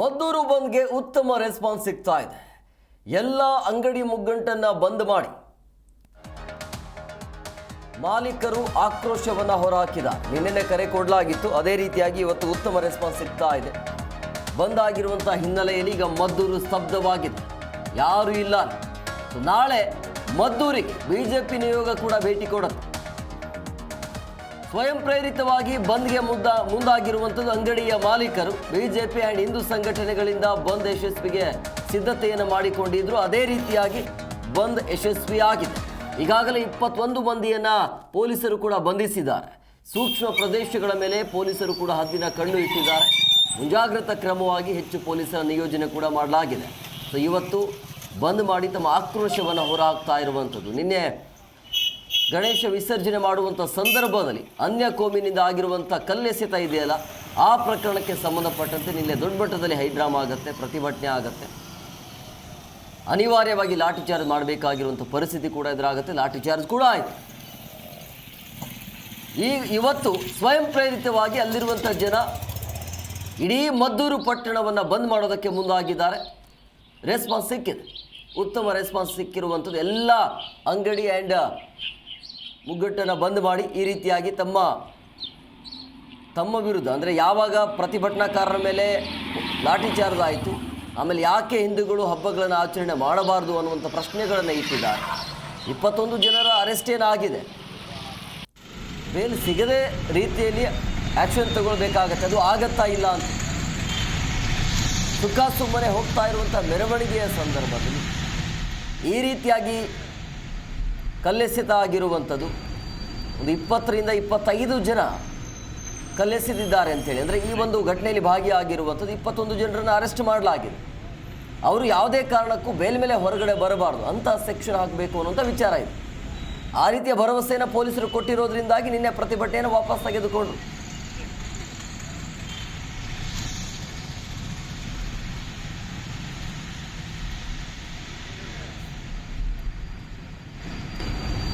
ಮದ್ದೂರು ಬಂದ್ಗೆ ಉತ್ತಮ ರೆಸ್ಪಾನ್ಸ್ ಸಿಗ್ತಾ ಇದೆ. ಎಲ್ಲ ಅಂಗಡಿ ಮುಗ್ಗಂಟನ್ನ ಬಂದ್ ಮಾಡಿ. ಮಾಲೀಕರು ಆಕ್ರೋಶವನ್ನ ಹೊರಹಾಕಿದ ನಿನ್ನೆ ಕರೆ ಕೊಡಲಾಗಿತ್ತು. ಅದೇ ರೀತಿಯಾಗಿ ಇವತ್ತು ಉತ್ತಮ ರೆಸ್ಪಾನ್ಸ್ ಸಿಗ್ತಾ ಇದೆ. ಬಂದ್ ಆಗಿರುವಂತಹ ಹಿನ್ನೆಲೆಯಲ್ಲಿ ಈಗ ಮದ್ದೂರು ಸ್ತಬ್ಧವಾಗಿದೆ. ಯಾರು ಇಲ್ಲ. ನಾಳೆ ಮದ್ದೂರಿಗೆ ಬಿಜೆಪಿ ನಿಯೋಗ ಕೂಡ ಭೇಟಿ ಕೊಡುತ್ತೆ. ಸ್ವಯಂ ಪ್ರೇರಿತವಾಗಿ ಬಂದ್ಗೆ ಮುದ್ದ ಮುಂದಾಗಿರುವಂಥದ್ದು ಅಂಗಡಿಯ ಮಾಲೀಕರು. ಬಿಜೆಪಿ ಆ್ಯಂಡ್ ಹಿಂದೂ ಸಂಘಟನೆಗಳಿಂದ ಬಂದ್ ಯಶಸ್ವಿಗೆ ಸಿದ್ಧತೆಯನ್ನು ಮಾಡಿಕೊಂಡಿದ್ರು. ಅದೇ ರೀತಿಯಾಗಿ ಬಂದ್ ಯಶಸ್ವಿಯಾಗಿದೆ. ಈಗಾಗಲೇ ಇಪ್ಪತ್ತೊಂದು ಮಂದಿಯನ್ನು ಪೊಲೀಸರು ಕೂಡ ಬಂಧಿಸಿದ್ದಾರೆ. ಸೂಕ್ಷ್ಮ ಪ್ರದೇಶಗಳ ಮೇಲೆ ಪೊಲೀಸರು ಕೂಡ ಹದ್ದಿನ ಕಣ್ಣು ಇಟ್ಟಿದ್ದಾರೆ. ಮುಂಜಾಗ್ರತಾ ಕ್ರಮವಾಗಿ ಹೆಚ್ಚು ಪೊಲೀಸರ ನಿಯೋಜನೆ ಕೂಡ ಮಾಡಲಾಗಿದೆ. ಸೊ ಇವತ್ತು ಬಂದ್ ಮಾಡಿ ತಮ್ಮ ಆಕ್ರೋಶವನ್ನು ಹೊರಹಾಕ್ತಾ ಇರುವಂಥದ್ದು ನಿನ್ನೆ ಗಣೇಶ ವಿಸರ್ಜನೆ ಮಾಡುವಂಥ ಸಂದರ್ಭದಲ್ಲಿ ಅನ್ಯ ಕೋಮಿನಿಂದ ಆಗಿರುವಂಥ ಕಲ್ಲೆಸೆತ ಇದೆಯಲ್ಲ, ಆ ಪ್ರಕರಣಕ್ಕೆ ಸಂಬಂಧಪಟ್ಟಂತೆ ನಿನ್ನೆ ದೊಡ್ಡ ಮಟ್ಟದಲ್ಲಿ ಹೈಡ್ರಾಮಾ ಆಗುತ್ತೆ, ಪ್ರತಿಭಟನೆ ಆಗುತ್ತೆ. ಅನಿವಾರ್ಯವಾಗಿ ಲಾಠಿ ಚಾರ್ಜ್ ಮಾಡಬೇಕಾಗಿರುವಂಥ ಪರಿಸ್ಥಿತಿ ಕೂಡ ಎದುರಾಗುತ್ತೆ, ಲಾಠಿ ಚಾರ್ಜ್ ಕೂಡ ಆಯಿತು. ಈ ಇವತ್ತು ಸ್ವಯಂ ಪ್ರೇರಿತವಾಗಿ ಅಲ್ಲಿರುವಂಥ ಜನ ಇಡೀ ಮದ್ದೂರು ಪಟ್ಟಣವನ್ನು ಬಂದ್ ಮಾಡೋದಕ್ಕೆ ಮುಂದಾಗಿದ್ದಾರೆ. ರೆಸ್ಪಾನ್ಸ್ ಸಿಕ್ಕಿದೆ. ಉತ್ತಮ ರೆಸ್ಪಾನ್ಸ್ ಸಿಕ್ಕಿರುವಂಥದ್ದು ಎಲ್ಲ ಅಂಗಡಿ ಆ್ಯಂಡ್ ಮುಗ್ಗಟ್ಟನ್ನು ಬಂದ್ ಮಾಡಿ ಈ ರೀತಿಯಾಗಿ ತಮ್ಮ ತಮ್ಮ ವಿರುದ್ಧ, ಅಂದರೆ ಯಾವಾಗ ಪ್ರತಿಭಟನಾಕಾರರ ಮೇಲೆ ಲಾಠಿ ಆಯಿತು, ಆಮೇಲೆ ಯಾಕೆ ಹಿಂದೂಗಳು ಹಬ್ಬಗಳನ್ನು ಆಚರಣೆ ಮಾಡಬಾರ್ದು ಅನ್ನುವಂಥ ಪ್ರಶ್ನೆಗಳನ್ನು ಇಟ್ಟಿದ್ದಾರೆ. ಇಪ್ಪತ್ತೊಂದು ಜನರ ಅರೆಸ್ಟ್ ಏನಾಗಿದೆ? ಬೇಲ್ ಸಿಗದೆ ರೀತಿಯಲ್ಲಿ ಆ್ಯಕ್ಷನ್ ತಗೊಳ್ಬೇಕಾಗತ್ತೆ. ಅದು ಆಗತ್ತಾ ಇಲ್ಲ ಅಂತ. ಸುಖ ಸುಮ್ಮನೆ ಹೋಗ್ತಾ ಇರುವಂಥ ಮೆರವಣಿಗೆಯ ಸಂದರ್ಭದಲ್ಲಿ ಈ ರೀತಿಯಾಗಿ ಕಲ್ಲೆಸೆತ ಆಗಿರುವಂಥದ್ದು ಒಂದು ಇಪ್ಪತ್ತರಿಂದ ಇಪ್ಪತ್ತೈದು ಜನ ಕಲ್ಲೆಸೆದಿದ್ದಾರೆ ಅಂತೇಳಿ. ಅಂದರೆ ಈ ಒಂದು ಘಟನೆಯಲ್ಲಿ ಭಾಗಿಯಾಗಿರುವಂಥದ್ದು ಇಪ್ಪತ್ತೊಂದು ಜನರನ್ನು ಅರೆಸ್ಟ್ ಮಾಡಲಾಗಿದೆ. ಅವರು ಯಾವುದೇ ಕಾರಣಕ್ಕೂ ಬೇಲ್ ಮೇಲೆ ಹೊರಗಡೆ ಬರಬಾರ್ದು. ಅಂತ ಸೆಕ್ಷನ್ ಆಗಬೇಕು ಅನ್ನೋಂಥ ವಿಚಾರ ಇದೆ. ಆ ರೀತಿಯ ಭರವಸೆಯನ್ನು ಪೊಲೀಸರು ಕೊಟ್ಟಿರೋದ್ರಿಂದಾಗಿ ನಿನ್ನೆ ಪ್ರತಿಭಟನೆಯನ್ನು ವಾಪಸ್ ತೆಗೆದುಕೊಂಡ್ರು.